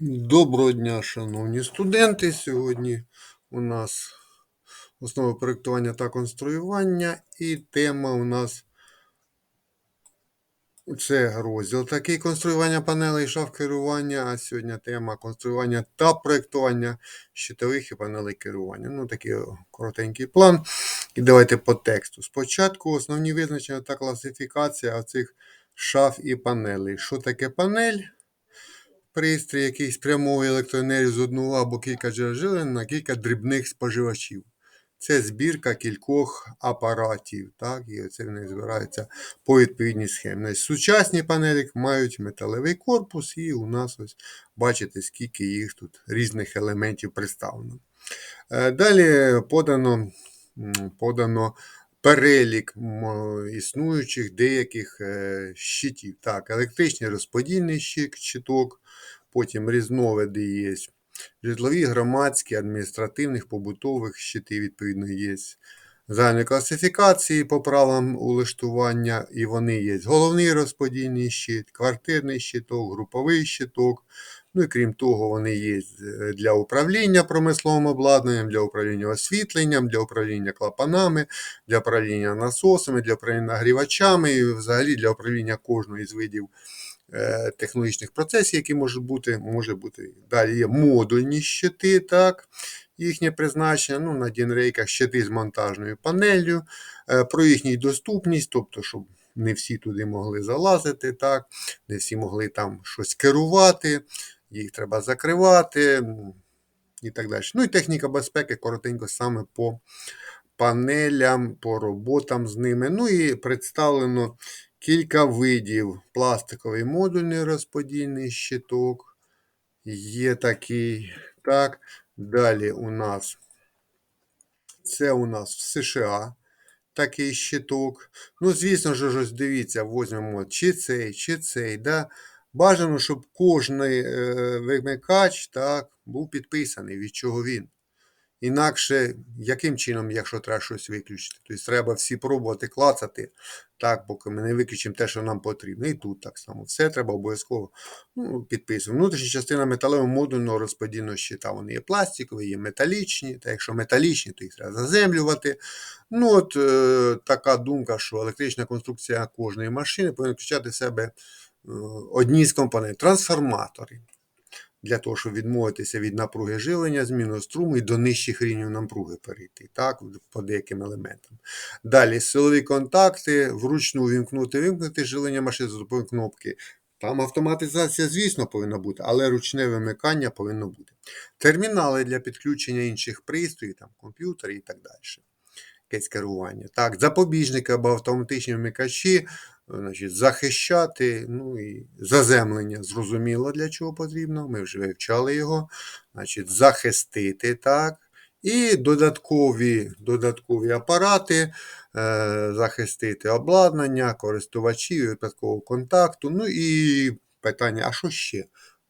Доброго дня, шановні студенти. Сьогодні у нас основи проєктування та конструювання, і тема у нас це розділ такий конструювання панелей шаф керування. А сьогодні тема конструювання та проєктування щитових і панелей керування. Ну, такий коротенький план. І давайте по тексту. Спочатку основні визначення та класифікація цих шаф і панелей. Що таке панель? Пристрій, який спрямовує електроенергію з одного або кілька джерел на кілька дрібних споживачів. Це збірка кількох апаратів. так, І це вони збираються по відповідній схемі. Сучасні панелі мають металевий корпус, і у нас ось бачите, скільки їх тут різних елементів представлено. Е, далі подано подано перелік існуючих деяких е, щитів. Так, Електричний розподільний щиток, потім різновиди є. Житлові, громадські, адміністративних, побутових щити, відповідно, є. Загальні класифікації по правилам улаштування, і вони є. Головний розподільний щит, квартирний щиток, груповий щиток. Ну і крім того, вони є е, для управління промисловим обладнанням, для управління освітленням, для управління клапанами, для управління насосами, для управління нагрівачами і взагалі для управління кожного із видів Е, технологічних процесів, які можуть бути. може бути. Далі є модульні щити, так, їхнє призначення. ну, На дінрейках щити з монтажною панелью, е, про їхню доступність, тобто, щоб не всі туди могли залазити, так, не всі могли там щось керувати, їх треба закривати. І так далі. Ну і техніка безпеки, коротенько саме по панелям, по роботам з ними. Ну і представлено Кілька видів. Пластиковий модульний розподільний щиток. Є такий. Так. Далі у нас це у нас в США такий щиток. Ну, звісно ж, ось дивіться, візьмемо чи цей, чи цей. Да? Бажано, щоб кожен е, вимикач так, був підписаний, від чого він. Інакше, яким чином, якщо треба щось виключити? Тобто треба всі пробувати клацати, так, поки ми не виключимо те, що нам потрібно. І тут так само. Все треба обов'язково ну, підписувати. Внутрішня частина металевого модульного розподільного щита. Вони є пластикові, є металічні. Та якщо металічні, то їх треба заземлювати. Ну, от е, Така думка, що електрична конструкція кожної машини повинна включати в себе одні з компонентів трансформатори для того, щоб відмовитися від напруги живлення, зміну струму і до нижчих рівнів напруги перейти, так, по деяким елементам. Далі силові контакти, вручну вімкнути, вимкнути живлення машини за допомогою кнопки. Там автоматизація, звісно, повинна бути, але ручне вимикання повинно бути. Термінали для підключення інших пристроїв, там, комп'ютери і так далі. Якесь керування. Так, Запобіжники або автоматичні вмикачі значить, захищати, ну і заземлення зрозуміло для чого потрібно. Ми вже вивчали його. Значить, захистити так. І додаткові додаткові апарати, е, захистити обладнання, користувачів, випадкового контакту. Ну і питання: а що ще?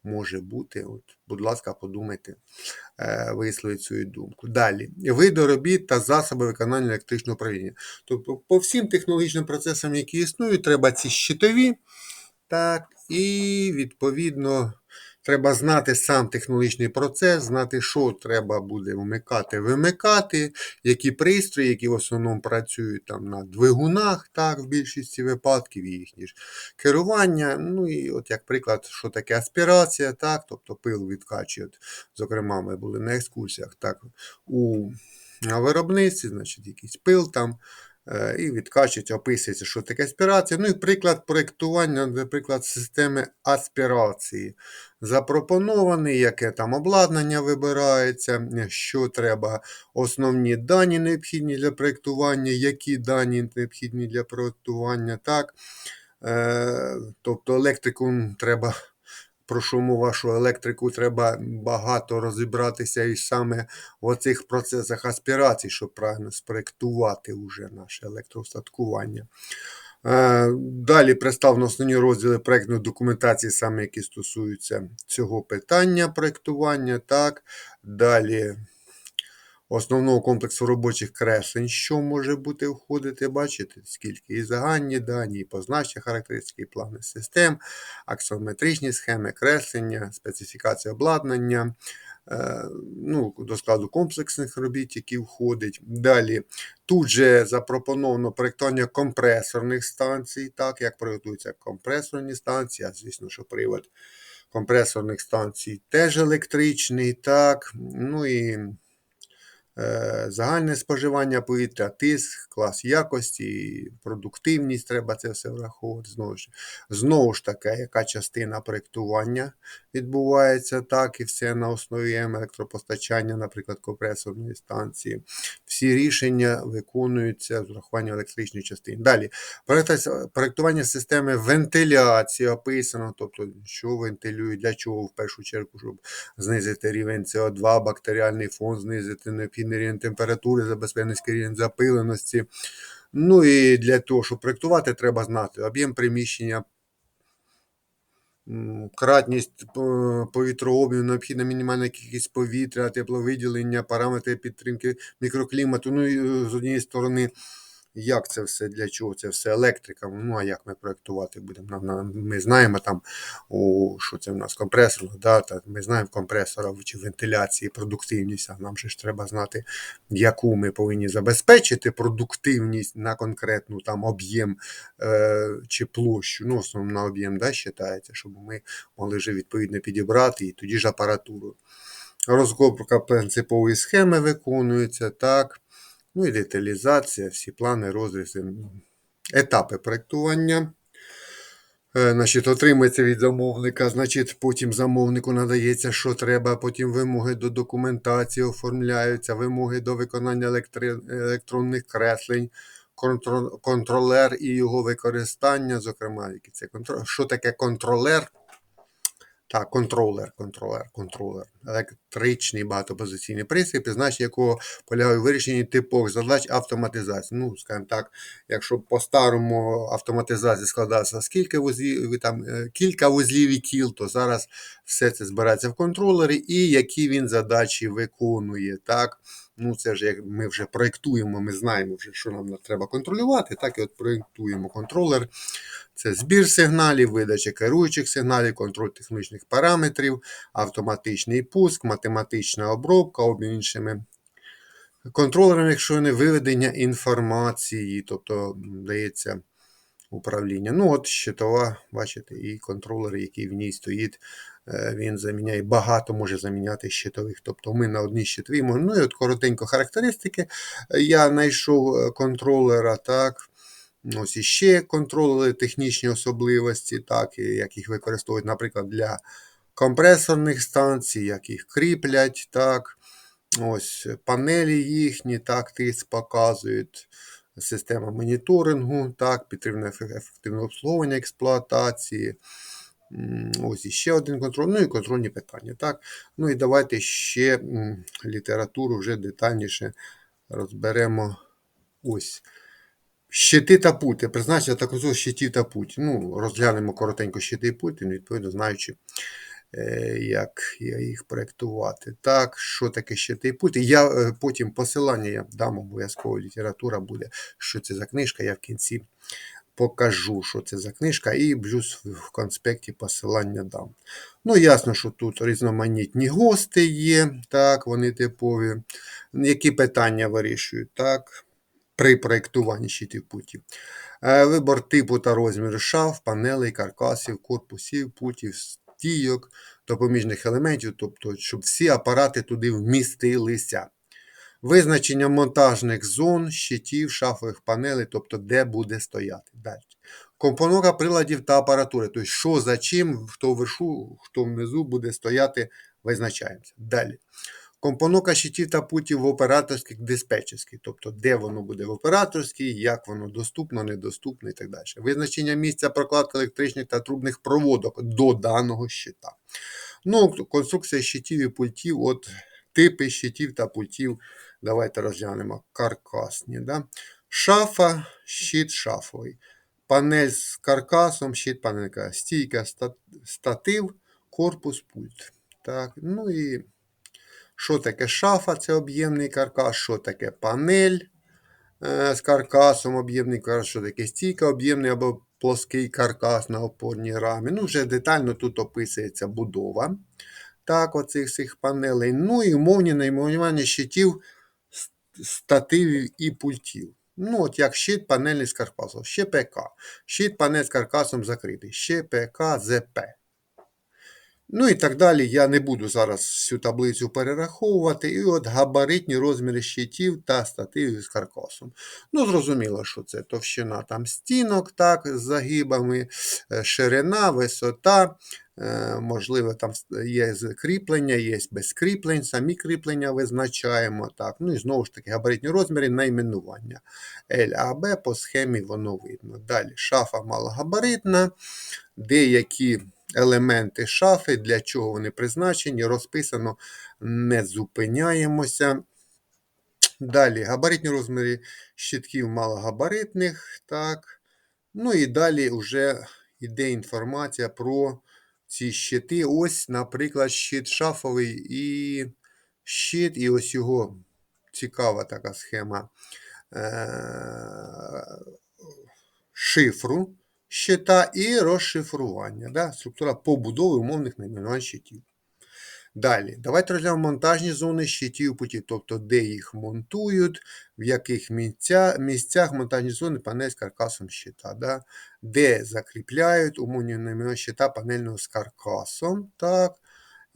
Може бути. От, Будь ласка, подумайте, е, висловіть свою думку. Далі, види робіт та засоби виконання електричного управління. Тобто, по всім технологічним процесам, які існують, треба ці щитові, так, і відповідно. Треба знати сам технологічний процес, знати, що треба буде вмикати, вимикати, які пристрої, які в основному працюють там на двигунах, так, в більшості випадків, їхні ж керування. Ну і от як приклад, що таке аспірація, так, тобто пил відкачує. Зокрема, ми були на екскурсіях так, у на виробництві, значить, якийсь пил там. Е, і відкачують, описується, що таке аспірація. Ну і приклад проєктування, наприклад, системи аспірації. Запропонований, яке там обладнання вибирається, що треба, основні дані необхідні для проєктування, які дані необхідні для проєктування. так. Е, тобто електрику треба про шуму вашу електрику треба багато розібратися і саме в оцих процесах аспірації, щоб правильно спроєктувати уже наше електроустаткування. Е, далі представлено основні розділи проєктної документації, саме які стосуються цього питання проєктування. Так. Далі основного комплексу робочих креслень, що може бути входити, бачите, скільки? І загальні дані, і позначення характеристики, і плани систем, аксіометричні схеми креслення, специфікація обладнання, е, ну, до складу комплексних робіт, які входять. Далі. Тут же запропоновано проєктування компресорних станцій, так, як проєктуються компресорні станції, а звісно, що привод компресорних станцій теж електричний, так, ну і загальне споживання повітря, тиск, клас якості, продуктивність, треба це все враховувати. Знову ж, знову ж таки, яка частина проєктування відбувається, так, і все на основі електропостачання, наприклад, компресорної станції. Всі рішення виконуються з урахуванням електричної частини. Далі, проєктування системи вентиляції описано, тобто, що вентилюють, для чого в першу чергу, щоб знизити рівень СО2, бактеріальний фон, знизити необхідний температури, забезпечення, рівень запиленості. Ну і для того, щоб проєктувати, треба знати об'єм приміщення, кратність е, повітрообміну, необхідна мінімальна кількість повітря, тепловиділення, параметри підтримки мікроклімату. Ну і е, з однієї сторони, як це все, для чого це все електрика. Ну а як ми проєктувати будемо? Ми знаємо там, у, що це в нас компресор, да, та ми знаємо компресора чи вентиляції, продуктивність, а нам же ж треба знати, яку ми повинні забезпечити продуктивність на конкретну там об'єм е, чи площу. Ну, в на об'єм да, вважається, щоб ми могли вже відповідно підібрати і тоді ж апаратуру. Розробка принципової схеми виконується, так. Ну і деталізація, всі плани, розрізи, етапи проєктування. Е, Значить, отримується від замовника, значить, потім замовнику надається, що треба, потім вимоги до документації оформляються, вимоги до виконання електронних креслень, контролер і його використання, зокрема, які це контролер. Що таке контролер? Так, контролер, контролер, контролер. Електричний багатопозиційний пристрій, призначення якого полягає у вирішенні типових задач автоматизації. Ну, скажімо так, якщо по-старому автоматизація складалася з кілька вузлів, там, е, кілька вузлів і кіл, то зараз все це збирається в контролері і які він задачі виконує. Так? Ну, це ж як ми вже проєктуємо, ми знаємо, вже, що нам треба контролювати, так і от проєктуємо контролер. Це збір сигналів, видача керуючих сигналів, контроль технічних параметрів, автоматичний пуск, математична обробка, обмін іншими контролерами, якщо не виведення інформації, тобто дається управління. Ну, от щитова, бачите, і контролер, який в ній стоїть, е, він заміняє багато, може заміняти щитових. Тобто ми на одній щитовій можемо. Ну і от коротенько характеристики. Я знайшов е, контролера, так. Ось іще контролери, технічні особливості, так, як їх використовують, наприклад, для компресорних станцій, як їх кріплять, так. Ось панелі їхні, так, тиск показують. Система моніторингу, так, підтримує ефективне обслуговування експлуатації. Ось іще один контроль, ну і контрольні питання. Так. Ну і давайте ще літературу вже детальніше розберемо. Ось. Щити та пути. Призначення та контроль щитів та путь. Ну, розглянемо коротенько щити і пути, ну, відповідно знаючи, як я їх проєктувати. Так, що таке щити і. Я е, потім посилання я дам обов'язково література буде, що це за книжка. Я в кінці покажу, що це за книжка, і плюс в конспекті посилання дам. Ну, ясно, що тут різноманітні гости є, так, вони типові. Які питання вирішують, так, при проєктуванні щитів путів. Е, Вибор типу та розміру шаф, панелей, каркасів, корпусів, путів, стійок, допоміжних елементів, тобто, щоб всі апарати туди вмістилися. Визначення монтажних зон, щитів, шафових панелей, тобто де буде стояти. Далі. Компоновка приладів та апаратури. Тобто, що за чим, хто вверху, хто внизу буде стояти, визначаємося. Далі. Компоновка щитів та путів в операторських диспетчерських, тобто де воно буде в операторській, як воно доступно, недоступно і так далі. Визначення місця прокладки електричних та трубних проводок до даного щита. Ну, конструкція щитів і пультів, от типи щитів та пультів. Давайте розглянемо каркасні. Да? Шафа, щит шафовий. Панель з каркасом, щит панелька, стійка, ста- статив, корпус, пульт. Так, ну і Що таке шафа, це об'ємний каркас, що таке панель е, з каркасом, об'ємний каркас, що таке стійка, об'ємний або плоский каркас на опорній рамі. Ну, вже детально тут описується будова так, оцих всіх панелей. Ну і умовні найменування щитів, стативів і пультів. Ну, от як щит панельний з каркасом, ще ПК. Щит панель з каркасом закритий, ще ПК ЗП. Ну і так далі. Я не буду зараз всю таблицю перераховувати. І от габаритні розміри щитів та стативів з каркасом. Ну, зрозуміло, що це товщина там стінок, так, з загибами, е, ширина, висота. Е, Можливо, там є кріплення, є без кріплень, самі кріплення визначаємо. Так. Ну і знову ж таки, габаритні розміри найменування. ЛАБ по схемі воно видно. Далі шафа малогабаритна, деякі елементи шафи, для чого вони призначені, розписано, не зупиняємося. Далі габаритні розміри щитків малогабаритних. Так. Ну і далі вже йде інформація про ці щити. Ось, наприклад, щит шафовий і щит, і ось його цікава така схема е- шифру щита і розшифрування. Да? Структура побудови умовних найменувань щитів. Далі, давайте розглянемо монтажні зони щитів путів, тобто де їх монтують, в яких місця, місцях монтажні зони панель з каркасом щита, да? де закріпляють умовні найменування щита панельного з каркасом. Так?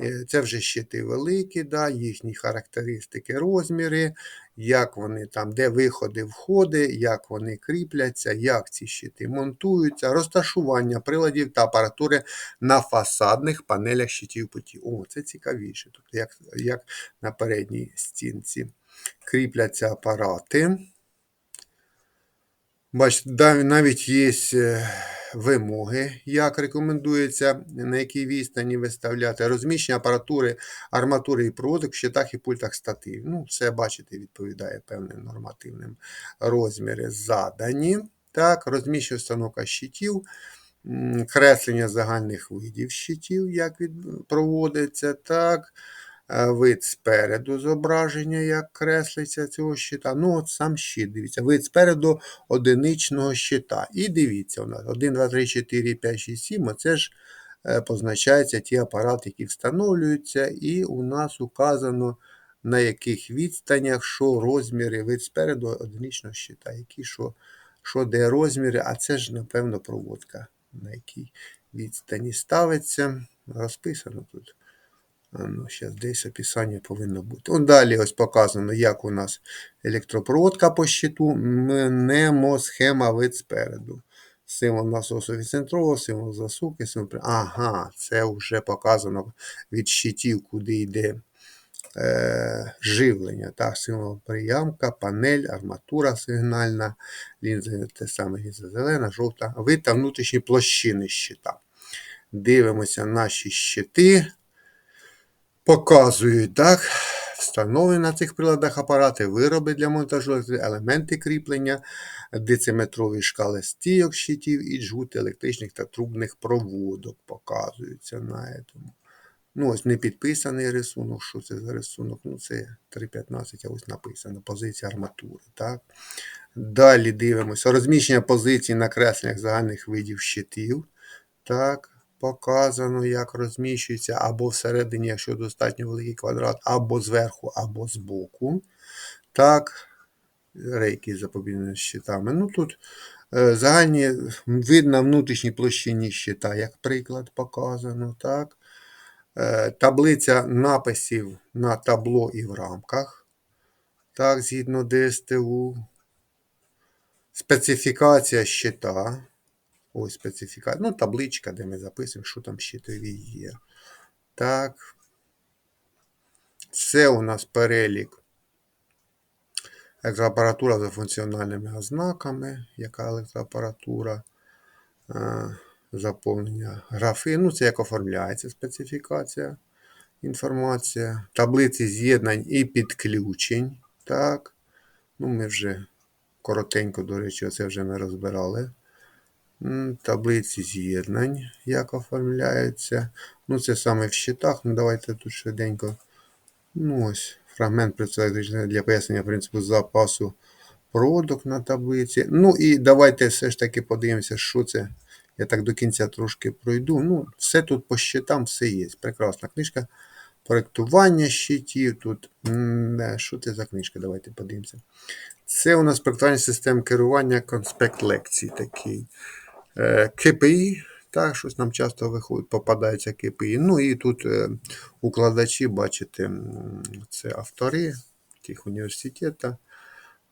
Е, Це вже щити великі, да? їхні характеристики, розміри, як вони там, де виходи, входи, як вони кріпляться, як ці щити монтуються, розташування приладів та апаратури на фасадних панелях щитів путів. О, це цікавіше. Тобто, як, як на передній стінці кріпляться апарати. Бачите, навіть є е, вимоги, як рекомендується, на якій відстані виставляти розміщення апаратури, арматури і проводок в щитах і пультах статив. Ну, це, бачите, відповідає певним нормативним розміри задані. Так, розміщення установка щитів, креслення загальних видів щитів, як від, проводиться, так. Вид спереду зображення, як креслиться цього щита. Ну, от сам щит, дивіться, вид спереду одиничного щита. І дивіться, у нас 1, 2, 3, 4, 5, 6, 7. Оце ж е, позначаються ті апарати, які встановлюються, і у нас указано на яких відстанях, що розміри вид спереду одиничного щита, які що, що де розміри, а це ж, напевно, проводка, на якій відстані ставиться. Розписано тут. Ну, зараз десь описання повинно бути. Он далі ось показано, як у нас електропроводка по щиту, мнемосхема вид спереду. Символ насосу відцентрового, символ засуки, символ... Ага, це вже показано від щитів, куди йде е, живлення. Так, символ приямка, панель, арматура сигнальна, лінза те саме лінза зелена, жовта, вид та внутрішні площини щита. Дивимося наші щити. Показують, так, встановлені на цих приладах апарати, вироби для монтажу, елементи кріплення, дециметрові шкали стійок щитів і джгути електричних та трубних проводок показуються на цьому. Ну, ось не підписаний рисунок. Що це за рисунок? Ну, це 3.15, а ось написано. Позиція арматури. Так? Далі дивимося. Розміщення позицій на кресленнях загальних видів щитів. Так, показано, як розміщується або всередині, якщо достатньо великий квадрат, або зверху, або збоку. Так, рейки з щитами. Ну тут е, загальні вид на внутрішній площині щита, як приклад, показано. Так. Е, таблиця написів на табло і в рамках. Так, згідно ДСТУ. Специфікація щита. Ось специфікація. Ну, табличка, де ми записуємо, що там щитові є. Так. Це у нас перелік. Електроапаратура за функціональними ознаками. Яка електроапаратура? Е, Заповнення графи. Ну, це як оформляється специфікація. Інформація. Таблиці з'єднань і підключень. Так. Ну, ми вже коротенько, до речі, це вже ми розбирали. Таблиці з'єднань, як оформляються. Ну, це саме в щитах. Ну, давайте тут швиденько. Ну, ось, фрагмент представителя для пояснення принципу запасу продук на таблиці. Ну і давайте все ж таки подивимося, що це. Я так до кінця трошки пройду. Ну, все тут по щитам, все є. Прекрасна книжка. Проектування щитів. Тут. Що це за книжка? Давайте подивимося. Це у нас проектування систем керування, конспект лекцій такий. Е, КПІ. Так, щось нам часто виходить, попадається КПІ. Ну і тут е, укладачі, бачите, це автори тих університетів.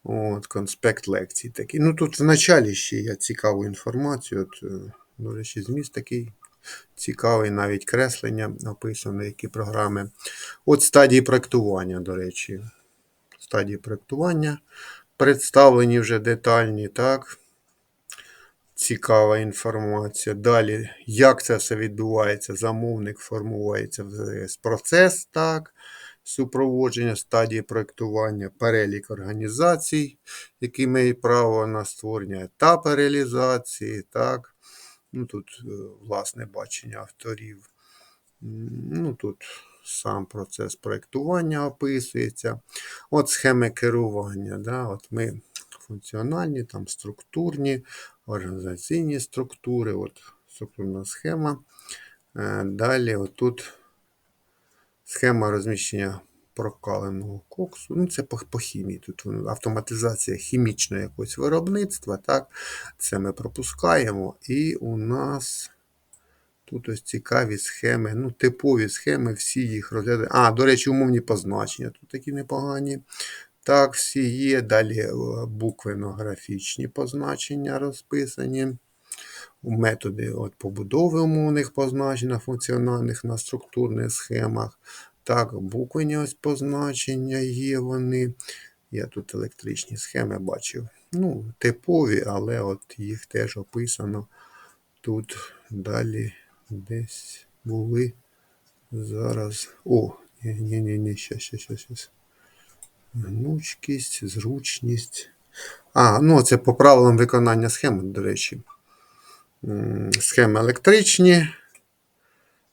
От, конспект лекцій такий. Ну тут в началі ще є цікаву інформацію. От, е, до речі, зміст такий цікавий, навіть креслення написано, які програми. От стадії проектування, до речі. Стадії проектування представлені вже детальні, так. Цікава інформація. Далі, як це все відбувається, замовник формується в процес, так, супроводження стадії проєктування, перелік організацій, які мають право на створення, етапи реалізації, так. Ну, тут, е, власне, бачення авторів. Ну, тут сам процес проєктування описується. От схеми керування. Да? От ми функціональні, там структурні, організаційні структури, от структурна схема. Е, Далі отут схема розміщення прокаленого коксу. Ну, це по, по хімії. Тут автоматизація хімічного якогось виробництва. Так? Це ми пропускаємо. І у нас тут ось цікаві схеми, ну, типові схеми, всі їх розглядаємо. А, до речі, умовні позначення тут такі непогані. Так, всі є. Далі е, буквенно-графічні позначення розписані. Методи от, побудови умовних позначень на функціональних на структурних схемах. Так, буквені ось позначення є вони. Я тут електричні схеми бачив. Ну, типові, але от їх теж описано. Тут далі десь були. Зараз. О, ні-ні-ні, щас, щас, щас, щас. Гнучкість, зручність. А, ну це по правилам виконання схеми, до речі. Схеми електричні,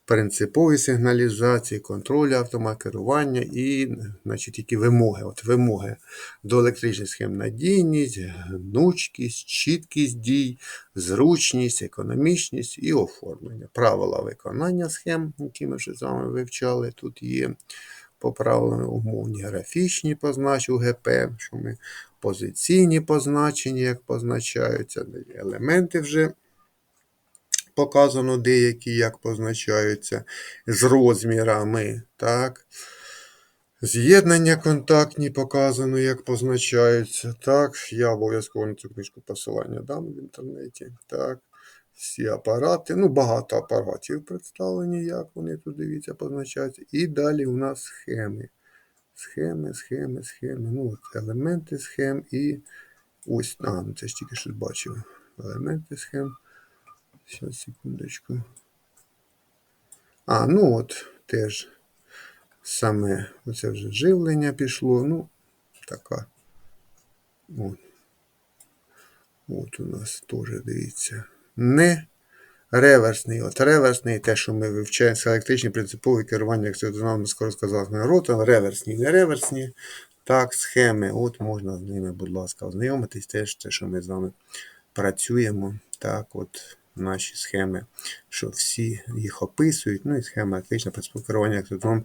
принципові сигналізації, контроль автомакерування і, значить, які вимоги. От вимоги до електричних схем надійність, гнучкість, чіткість дій, зручність, економічність і оформлення. Правила виконання схем, які ми вже з вами вивчали, тут є по правилам умовні графічні позначення УГП, що ми позиційні позначення, як позначаються, елементи вже показано деякі, як позначаються, з розмірами, так. З'єднання контактні показано, як позначаються. Так, я обов'язково на цю книжку посилання дам в інтернеті. Так, всі апарати. Ну, багато апаратів представлені, як вони тут дивіться, позначаються. І далі у нас схеми. Схеми, схеми, схеми. Ну, от елементи схем і ось. А, ну це ж тільки що бачив. Елементи схем. Зараз, секундочку. А, ну от теж саме оце вже живлення пішло. Ну, така. От, от у нас теж дивіться. Не реверсний. От реверсний, те, що ми вивчаємо, це електричні принципові керування, як нам скоро сказав ротом, реверсні, не реверсні. Так, схеми. От можна з ними, будь ласка, ознайомитись. Теж те, що ми з вами працюємо. Так, от наші схеми, що всі їх описують. Ну і схема електрична принципове керування як судом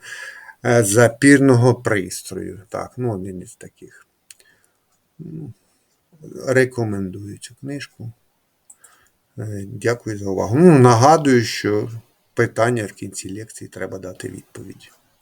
запірного пристрою. Так, ну один із таких. Ну, Рекомендую цю книжку. Е, Дякую за увагу. Ну, нагадую, що питання в кінці лекції треба дати відповідь.